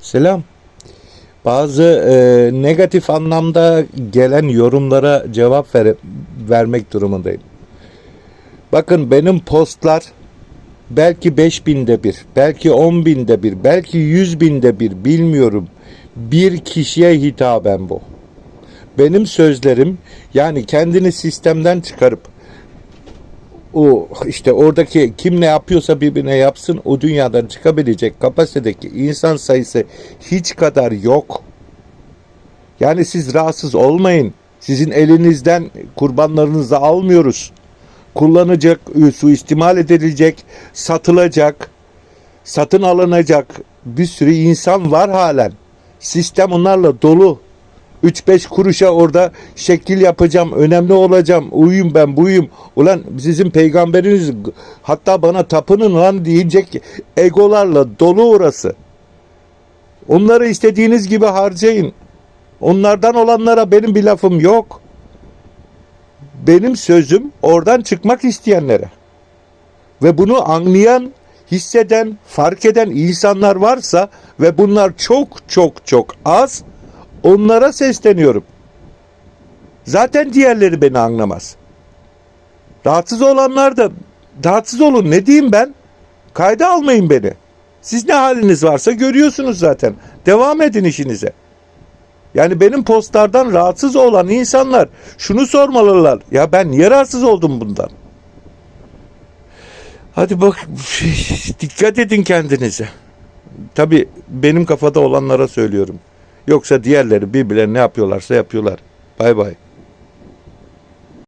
Selam. Bazı e, negatif anlamda gelen yorumlara cevap ver, vermek durumundayım. Bakın benim postlar belki 5000'de bir, belki 10 binde bir, belki 100 binde bir bilmiyorum. Bir kişiye hitaben bu. Benim sözlerim yani kendini sistemden çıkarıp o işte oradaki kim ne yapıyorsa birbirine yapsın o dünyadan çıkabilecek kapasitedeki insan sayısı hiç kadar yok. Yani siz rahatsız olmayın. Sizin elinizden kurbanlarınızı almıyoruz. Kullanacak, suistimal edilecek, satılacak, satın alınacak bir sürü insan var halen. Sistem onlarla dolu. 3-5 kuruşa orada şekil yapacağım, önemli olacağım, uyuyum ben buyum. Ulan sizin peygamberiniz hatta bana tapının lan diyecek egolarla dolu orası. Onları istediğiniz gibi harcayın. Onlardan olanlara benim bir lafım yok. Benim sözüm oradan çıkmak isteyenlere. Ve bunu anlayan, hisseden, fark eden insanlar varsa ve bunlar çok çok çok az onlara sesleniyorum. Zaten diğerleri beni anlamaz. Rahatsız olanlar da rahatsız olun ne diyeyim ben? Kayda almayın beni. Siz ne haliniz varsa görüyorsunuz zaten. Devam edin işinize. Yani benim postlardan rahatsız olan insanlar şunu sormalılar. Ya ben niye rahatsız oldum bundan? Hadi bak dikkat edin kendinize. Tabii benim kafada olanlara söylüyorum. Yoksa diğerleri birbirlerine ne yapıyorlarsa yapıyorlar. Bay bay.